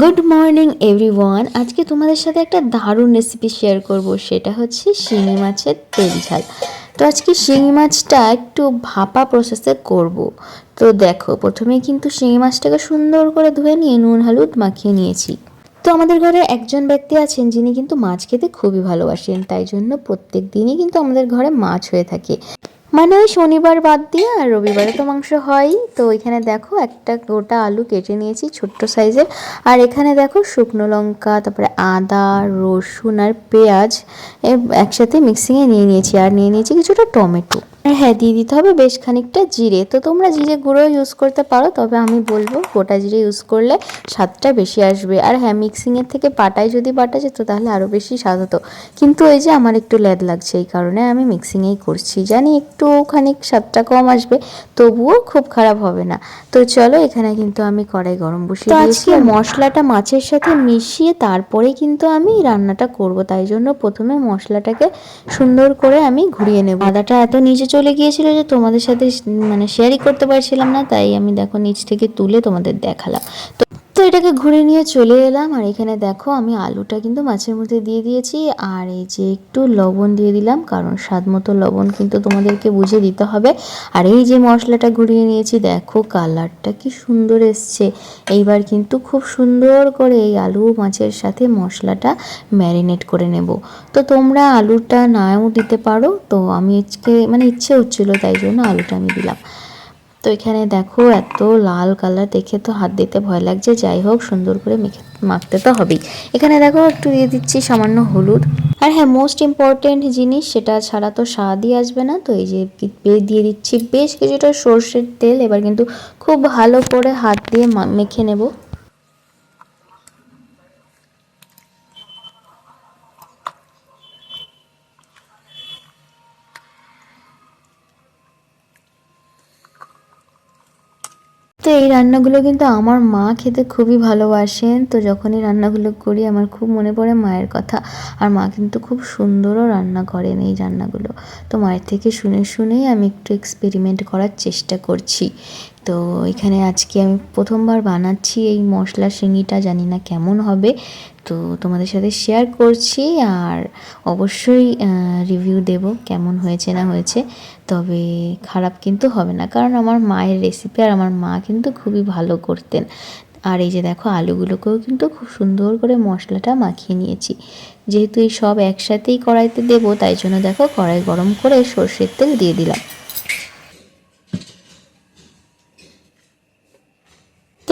Good morning everyone আজকে তোমাদের সাথে একটা দারুণ রেসিপি শেয়ার করব। সেটা হচ্ছে শিঙি মাছের তেল ঝাল। তো আজকে শিঙি মাছটা একটু ভাপা প্রসেসে করব। তো দেখো প্রথমে কিন্তু শিঙি মাছটাকে সুন্দর করে ধুয়ে নিয়ে নুন, হলুদ মাখিয়ে নিয়েছি। তো আমাদের ঘরে একজন ব্যক্তি আছেন, যিনি কিন্তু মাছ খেতে খুবই ভালোবাসেন। তাই জন্য প্রত্যেক দিনই কিন্তু আমাদের ঘরে মাছ হয়ে থাকে। মানে ওই শনিবার বাদ দিয়ে আর রবিবারে তো মাংস হয়ই। তো এখানে দেখো একটা গোটা আলু কেটে নিয়েছি ছোট্ট সাইজের। আর এখানে দেখো শুকনো লঙ্কা, তারপরে আদা, রসুন আর পেঁয়াজ একসাথে মিক্সিংয়ে নিয়ে নিয়েছি। আর নিয়ে নিয়েছি কিছুটা টমেটো। আর হ্যাঁ দিয়ে দিতে হবে বেশ খানিকটা জিরে। তো তোমরা জিরে গুঁড়ো ইউজ করতে পারো তবে আমি বলব গোটা জিরে ইউজ করলে স্বাদটা বেশি আসবে। আর হ্যাঁ মিক্সিংয়ের থেকে পাটায় যদি বাটা যেত তাহলে আরও বেশি স্বাদ হতো। কিন্তু এই যে আমার একটু ল্যাদ লাগছে এই কারণে আমি মিক্সিংয়েই করছি। জানি একটু খানিক স্বাদটা কম আসবে তবুও খুব খারাপ হবে না। তো চলো এখানে কিন্তু আমি কড়াই গরম বসিয়ে তো দিয়েছি। মশলাটা মাছের সাথে মিশিয়ে তারপরে কিন্তু আমি রান্নাটা করব। তাই জন্য প্রথমে মশলাটাকে সুন্দর করে আমি ঘুরিয়ে নেব। আদাটা এত নিচে চলে গিয়েছিল যে তোমাদের সাথে মানে শেয়ারই করতে পারছিলাম না, তাই আমি দেখো নিচ থেকে তুলে তোমাদের দেখালাম। তো তো এটাকে ঘুরে নিয়ে চলে এলাম। আর এখানে দেখো আমি আলুটা কিন্তু মাছের মধ্যে দিয়ে দিয়েছি। আর এই যে একটু লবণ দিয়ে দিলাম, কারণ স্বাদ মতো লবণ কিন্তু তোমাদেরকে বুঝে দিতে হবে। আর এই যে মশলাটা ঘুরিয়ে নিয়েছি, দেখো কালারটা কি সুন্দর এসছে। এইবার কিন্তু খুব সুন্দর করে এই আলু মাছের সাথে মশলাটা ম্যারিনেট করে নেব। তো তোমরা আলুটা নাও দিতে পারো। তো আমি আজকে মানে ইচ্ছে হচ্ছিল তাই জন্য আলুটা আমি দিলাম। তো এখানে দেখো, এত লাল কালার দেখে তো হাত দিতে ভয় লাগছে। যাই হোক, সুন্দর করে মেখে মাখতে তো হবেই। এখানে দেখো, একটু দিয়ে দিচ্ছি সামান্য হলুদ। আর হ্যাঁ মোস্ট ইম্পর্টেন্ট জিনিস, সেটা ছাড়া তো স্বাদই আসবে না। তো এই যে দিয়ে দিচ্ছি বেশ কিছুটা সর্ষের তেল। এবার কিন্তু খুব ভালো করে হাত দিয়ে মেখে নেব। তো এই রান্নাগুলো কিন্তু আমার মা খেতে খুবই ভালোবাসেন। তো যখনই রান্নাগুলো করি আমার খুব মনে পড়ে মায়ের কথা। আর মা কিন্তু খুব সুন্দরও রান্না করেন এই রান্নাগুলো। তো মায়ের থেকে শুনে শুনেই আমি একটু এক্সপেরিমেন্ট করার চেষ্টা করছি। তো এখানে আজকে আমি প্রথমবার বানাচ্ছি এই মশলা শিঙিটা, জানি না কেমন হবে। তো তোমাদের সাথে শেয়ার করছি আর অবশ্যই রিভিউ দেব কেমন হয়েছে না হয়েছে। তবে খারাপ কিন্তু হবে না, কারণ আমার মায়ের রেসিপি আর আমার মা কিন্তু খুবই ভালো করতেন। আর এই যে দেখো, আলুগুলোকেও কিন্তু খুব সুন্দর করে মশলাটা মাখিয়ে নিয়েছি। যেহেতু এই সব একসাথেই কড়াইতে দেবো, তাই জন্য দেখো কড়াই গরম করে সর্ষের তেল দিয়ে দিলাম।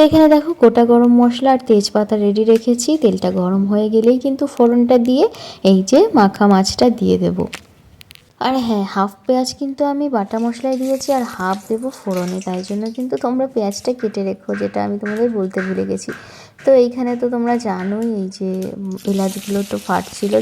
এখানে দেখো গোটা গরম মশলা আর তেজপাতা রেডি রেখেছি। তেলটা গরম হয়ে গেলেই কিন্তু ফোড়নটা দিয়ে এই যে মাখা মাছটা দিয়ে দেব। আর হ্যাঁ হাফ পেঁয়াজ কিন্তু আমি বাটা মশলায় দিয়েছি আর হাফ দেবো ফোড়নে। তাই জন্য কিন্তু তোমরা পেঁয়াজটা কেটে রেখো, যেটা আমি তোমাদের বলতে ভুলে গেছি। তো এইখানে তো তোমরা জানোই, এই যে এলাচগুলো তো ফাটছিল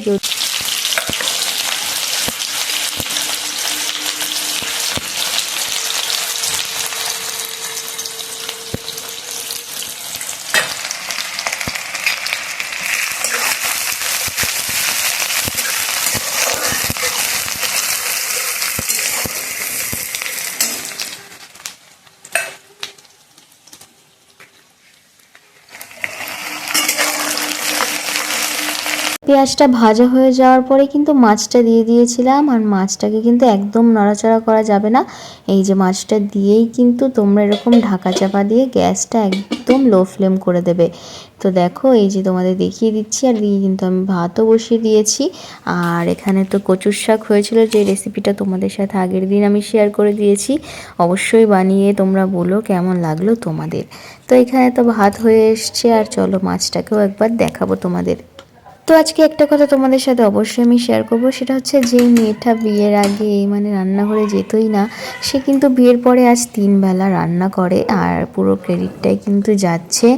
পেঁয়াজটা ভাজা হয়ে যাওয়ার পরে কিন্তু মাছটা দিয়ে দিয়েছিলাম। আর মাছটাকে কিন্তু একদম নড়াচড়া করা যাবে না। এই যে মাছটা দিয়েই কিন্তু তোমরা এরকম ঢাকা চাপা দিয়ে গ্যাসটা একদম লো ফ্লেম করে দেবে। তো দেখো, এই যে তোমাদের দেখিয়ে দিচ্ছি। আর দিয়ে কিন্তু আমি ভাতও বসিয়ে দিয়েছি। আর এখানে তো কচুর শাক হয়েছিল, যে রেসিপিটা তোমাদের সাথে আগের দিন আমি শেয়ার করে দিয়েছি। অবশ্যই বানিয়ে তোমরা বলো কেমন লাগল তোমাদের। তো এখানে তো ভাত হয়ে এসছে। আর চলো মাছটাকেও একবার দেখাবো তোমাদের। তো আজকে একটা কথা তোমাদের সাথে অবশ্যই আমি শেয়ার করব। সেটা হচ্ছে যেই মেয়েটা বিয়ের আগে মানে রান্নাঘরে যেতই না, সে কিন্তু বিয়ের পরে আজ তিন বেলা রান্না করে আর পুরো ক্রেডিটটাই কিন্তু যাচ্ছে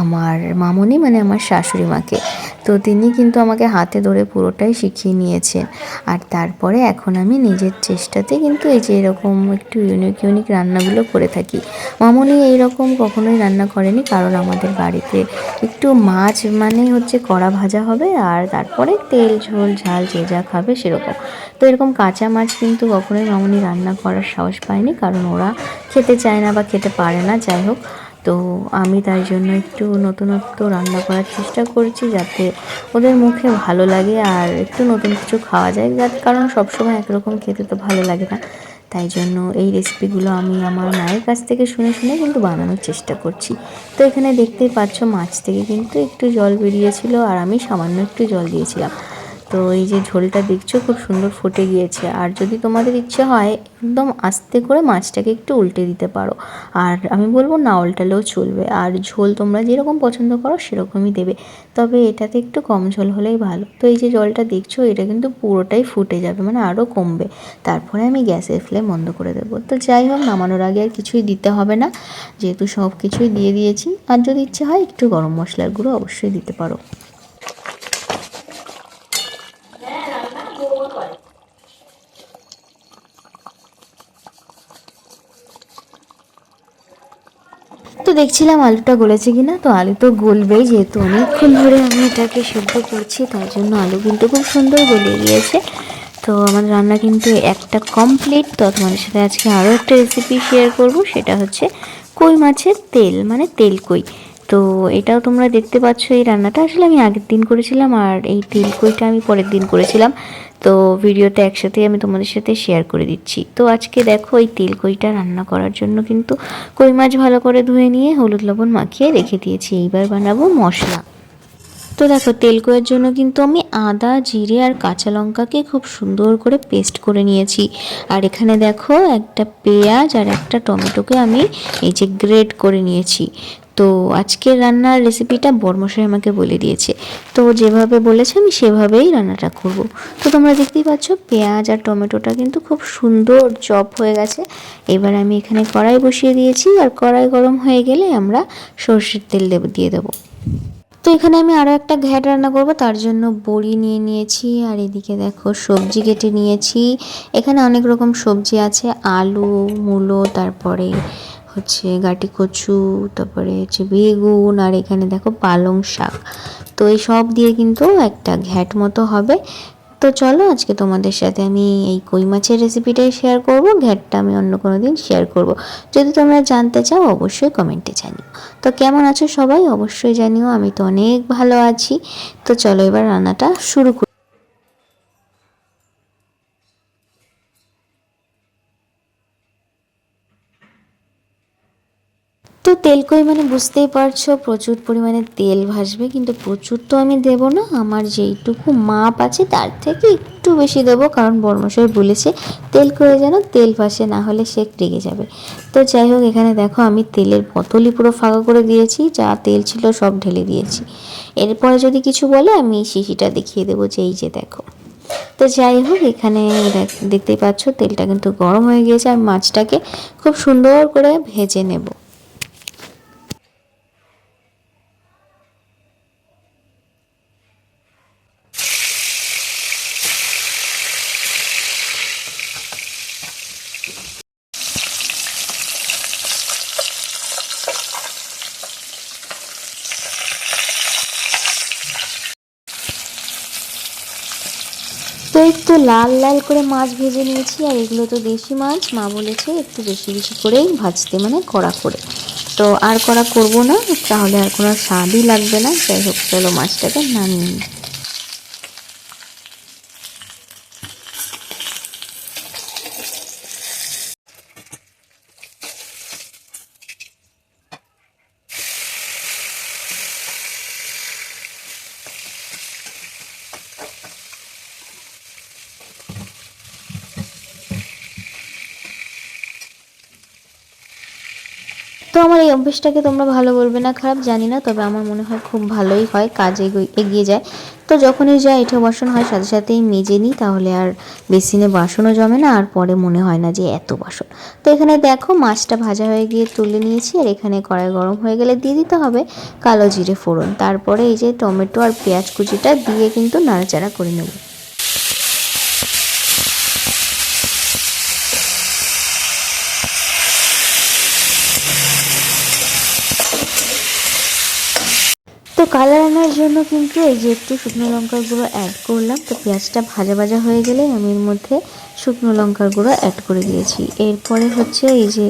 আমার মামনি মানে আমার শাশুড়ি মাকে। তো তিনি কিন্তু আমাকে হাতে ধরে পুরোটাই শিখিয়ে নিয়েছেন। আর তারপরে এখন আমি নিজের চেষ্টাতে কিন্তু এই যে এরকম একটু ইউনিক ইউনিক রান্নাগুলো করে থাকি। মামনি এইরকম কখনোই রান্না করেনি, কারণ আমাদের বাড়িতে একটু মাছ মানে হচ্ছে কড়া ভাজা হবে আর তারপরে তেল, ঝোল, ঝাল যে যা খাবে সেরকম। তো এরকম কাঁচা মাছ কিন্তু কখনোই মামনি রান্না করার সাহস পায়নি কারণ ওরা খেতে চায় না বা খেতে পারে না, যাই হোক। তো আমি তাই জন্য একটু নতুনত্ব রান্না করার চেষ্টা করছি যাতে ওদের মুখে ভালো লাগে আর একটু নতুন কিছু খাওয়া যায়। যার কারণ সবসময় একরকম খেতে তো ভালো লাগে না। তাই জন্য এই রেসিপিগুলো আমি আমার মায়ের কাছ থেকে শুনে শুনে কিন্তু বানানোর চেষ্টা করছি। তো এখানে দেখতেই পাচ্ছ মাছ থেকে কিন্তু একটু জল বেরিয়েছিল আর আমি সামান্য একটু জল দিয়েছিলাম। তো এই যে ঝোলটা দেখছ, খুব সুন্দর ফুটে গিয়েছে। আর যদি তোমাদের ইচ্ছে হয়, একদম আস্তে করে মাছটাকে একটু উল্টে দিতে পারো। আর আমি বলব না, উল্টালেও চলবে। আর ঝোল তোমরা যেরকম পছন্দ করো, সেরকমই দেবে। তবে এটাতে একটু কম ঝোল হলেই ভালো। তো এই যে জলটা দেখছ, এটা কিন্তু পুরোটাই ফুটে যাবে মানে আরও কমবে। তারপরে আমি গ্যাসের ফ্লেম বন্ধ করে দেবো। তো যাই হোক, নামানোর আগে আর কিছুই দিতে হবে না। যেহেতু সব কিছুই দিয়ে দিয়েছি। আর যদি ইচ্ছে হয়, একটু গরম মশলার গুঁড়ো অবশ্যই দিতে পারো। দেখছিলাম আলুটা গলেছে কিনা, তো আলু তো গলবেই যেহেতু অনেকক্ষণ ধরে আমি এটাকে সেদ্ধ করছি, তার জন্য আলু কিন্তু খুব সুন্দর গলে গিয়েছে। তো আমার রান্না কিন্তু একটা কমপ্লিট তো তোমাদের সাথে আজকে আরও একটা রেসিপি শেয়ার করব, সেটা হচ্ছে কই মাছের তেল মানে তেল কই। তো এটাও তোমরা দেখতে পাচ্ছ এই রান্নাটা। আসলে আমি আগের দিন করেছিলাম আর এই তেল কইটা আমি পরের দিন করেছিলাম। তো ভিডিওতে একসাথে আমি তোমাদের সাথে শেয়ার করে দিচ্ছি। তো আজকে দেখো এই তেল কইটা রান্না করার জন্য কিন্তু কই মাছ ভালো করে ধুয়ে নিয়ে হলুদ লবণ মাখিয়ে রেখে দিয়েছি। এইবার বানাবো মশলা। তো দেখো তেল কয়ের জন্য কিন্তু আমি আদা, জিরে আর কাঁচা লঙ্কাকে খুব সুন্দর করে পেস্ট করে নিয়েছি। আর এখানে দেখো একটা পেঁয়াজ আর একটা টমেটোকে আমি এই যে গ্রেট করে নিয়েছি। তো আজকের রান্নার রেসিপিটা বর্মশাই আমাকে বলে দিয়েছে। তো যেভাবে বলেছে আমি সেভাবেই রান্নাটা করব। তো তোমরা দেখতেই পাচ্ছ পেঁয়াজ আর টমেটোটা কিন্তু খুব সুন্দর চপ হয়ে গেছে। এবার আমি এখানে কড়াই বসিয়ে দিয়েছি আর কড়াই গরম হয়ে গেলে আমরা সর্ষের তেল দিয়ে দেবো। তো এখানে আমি আরও একটা ঘ্যাট রান্না করব, তার জন্য বড়ি নিয়ে নিয়েছি আর এদিকে দেখো সবজি কেটে নিয়েছি। এখানে অনেক রকম সবজি আছে, আলু, মূলো, তারপরে হচ্ছে গাটি কচু, তারপরে হচ্ছে বেগুন, আর এখানে দেখো পালং শাক। তো এই সব দিয়ে কিন্তু একটা ঘ্যাট মতো হবে। তো চলো আজকে তোমাদের সাথে আমি এই কই মাছের রেসিপিটাই শেয়ার করব, ঘ্যাটটা আমি অন্য কোনো দিন শেয়ার করব। যদি তোমরা জানতে চাও, অবশ্যই কমেন্টে জানিও। তো কেমন আছো সবাই? অবশ্যই জানিও, আমি তো অনেক ভালো আছি। তো চলো এবার রান্নাটা শুরু করি। তো তেল কই মানে বুঝতেই পারছ, প্রচুর পরিমাণে তেল ভাসবে, কিন্তু প্রচুর তো আমি দেব না। আমার যেইটুকু মাপ আছে, তার থেকে একটু বেশি দেবো, কারণ বর্মশাই বলেছে, তেল করে যেন তেল ভাসে, না হলে সে রেগে যাবে। তো যাই হোক, এখানে দেখো, আমি তেলের বোতলই পুরো ফাঁকা করে দিয়েছি, যা তেল ছিল সব ঢেলে দিয়েছি। এরপরে যদি কিছু বলে, আমি শিশিটা দেখিয়ে দেবো, যে এই যে দেখো। তো যাই হোক, এখানে দেখতেই পাচ্ছ, তেলটা কিন্তু গরম হয়ে গিয়েছে, আর মাছটাকে খুব সুন্দর করে ভেজে নেব। তো একটু লাল লাল করে মাছ ভেজে নিয়েছি, আর এগুলো তো দেশি মাছ। মা বলেছে একটু বেশি বেশি করেই ভাজতে মানে কড়া করে। তো আর কড়া করব না, তাহলে আর কোনো স্বাদই লাগবে না। যাই হোক, চলো মাছটাকে নামিয়ে নিই। আমার এই অভ্যেসটাকে তোমরা ভালো বলবে না, খারাপ জানি না, তবে আমার মনে হয় খুব ভালোই হয়, কাজে এগিয়ে যায়। তো যখনই যা এঠো বাসন হয়, সাথে সাথেই মেজে নিই, তাহলে আর বেসিনে বাসনও জমে না, আর পরে মনে হয় না যে এত বাসন। তো এখানে দেখো, মাছটা ভাজা হয়ে গিয়ে তুলে নিয়েছি, আর এখানে কড়াই গরম হয়ে গেলে দিয়ে দিতে হবে কালো জিরে ফোড়ন। তারপরে এই যে টমেটো আর পেঁয়াজ কুচিটা দিয়ে কিন্তু নাড়াচাড়া করে নেব। তো কালার আনার জন্য কিন্তু এই যে একটু শুকনো লঙ্কার গুঁড়ো অ্যাড করলাম, তো পেঁয়াজটা ভাজা ভাজা হয়ে গেলে আমি এর মধ্যে শুকনো লঙ্কার গুঁড়ো অ্যাড করে দিয়েছি। এরপরে হচ্ছে এই যে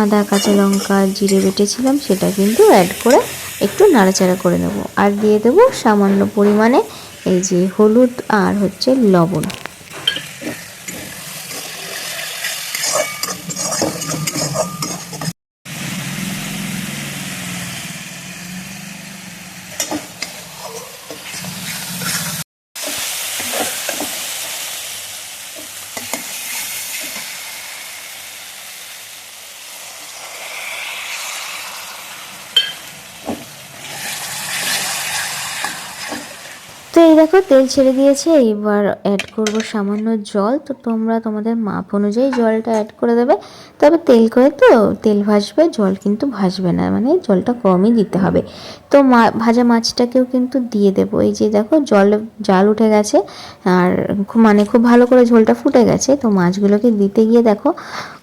আদা, কাঁচা লঙ্কা, জিরে বেটেছিলাম, সেটা কিন্তু অ্যাড করে একটু নাড়াচাড়া করে নেব। আর দিয়ে দেব সামান্য পরিমাণে এই যে হলুদ আর হচ্ছে লবণ। এই দেখো, তেল ছেড়ে দিয়েছে এবার অ্যাড করব সামান্য জল। তো তোমরা তোমাদের মাপ অনুযায়ী জলটা অ্যাড করে দেবে। তবে তেল করে তো, তেল ভাসবে জল কিন্তু ভাসবে না মানে জলটা কমই দিতে হবে। তো মা, ভাজা মাছটাকেও কিন্তু দিয়ে দেবো। এই যে দেখো, জল, জাল উঠে গেছে, আর খুব মানে খুব ভালো করে ঝোলটা ফুটে গেছে। তো মাছগুলোকে দিতে গিয়ে দেখো,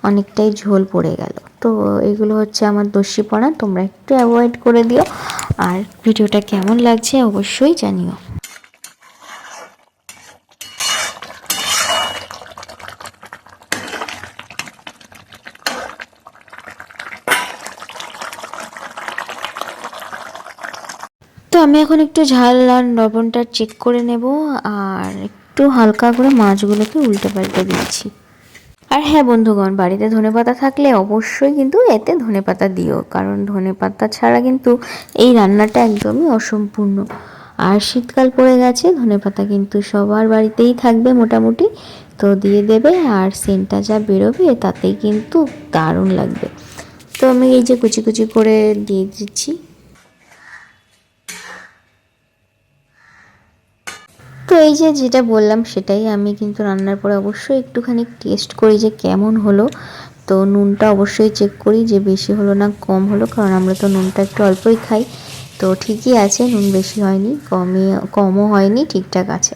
অনেকটাই ঝোল পড়ে গেল। তো এগুলো হচ্ছে আমার দস্যিপনা, তোমরা একটু অ্যাভয়েড করে দিও। আর ভিডিওটা কেমন লাগছে অবশ্যই জানিও তো আমি এখন একটু ঝাল আর লবণটা চেক করে নেব আর একটু হালকা করে মাছগুলোকে উল্টে পাল্টে দিচ্ছি। আর হ্যাঁ বন্ধুগণ, বাড়িতে ধনেপাতা থাকলে অবশ্যই কিন্তু এতে ধনেপাতা দিও, কারণ ধনেপাতা ছাড়া কিন্তু এই রান্নাটা একদমই অসম্পূর্ণ। আর শীতকাল পড়ে গেছে, ধনেপাতা কিন্তু সবার বাড়িতেই থাকবে মোটামুটি। তো দিয়ে দেবে আর সেন্টটা যা বেরোবে তাতেই কিন্তু দারুণ লাগবে। তো আমি এই যে কুচি কুচি করে দিয়ে দিচ্ছি। তো এই যে যেটা বললাম সেটাই আমি কিন্তু রান্নার পরে অবশ্যই একটুখানি টেস্ট করি যে কেমন হলো। তো নুনটা অবশ্যই চেক করি যে বেশি হলো না কম হলো, কারণ আমরা তো নুনটা একটু অল্পই খাই। তো ঠিকই আছে, নুন বেশি হয়নি কমে কমও হয়নি, ঠিকঠাক আছে।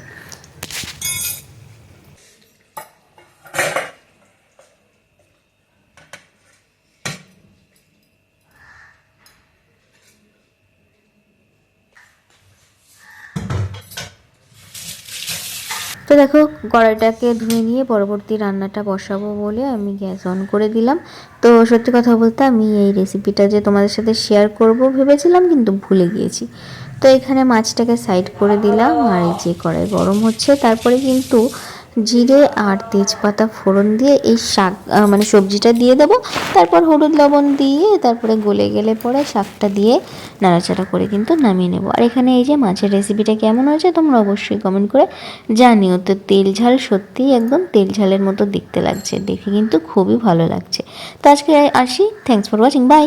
তো দেখো, কড়াইটাকে ধুয়ে নিয়ে পরবর্তী রান্নাটা বসাবো বলে আমি গ্যাস অন করে দিলাম। তো সত্যি কথা বলতে আমি এই রেসিপিটা যে তোমাদের সাথে শেয়ার করব ভেবেছিলাম, কিন্তু ভুলে গিয়েছি। তো এখানে মাছটাকে সাইড করে দিলাম, আর এই যে কড়াই গরম হচ্ছে, তারপরে কিন্তু জিরে আর তেজপাতা ফোড়ন দিয়ে এই শাক মানে সবজিটা দিয়ে দেবো। তারপর হলুদ লবণ দিয়ে তারপরে গলে গেলে পরে শাকটা দিয়ে নাড়াচাড়া করে কিন্তু নামিয়ে নেব। আর এখানে এই যে মাছের রেসিপিটা কেমন হয়েছে তোমরা অবশ্যই কমেন্ট করে জানিও। তো তেল ঝাল সত্যিই একদম তেল ঝালের মতো দেখতে লাগছে, দেখে কিন্তু খুবই ভালো লাগছে। তো আজকে আসি থ্যাংকস ফর ওয়াচিং বাই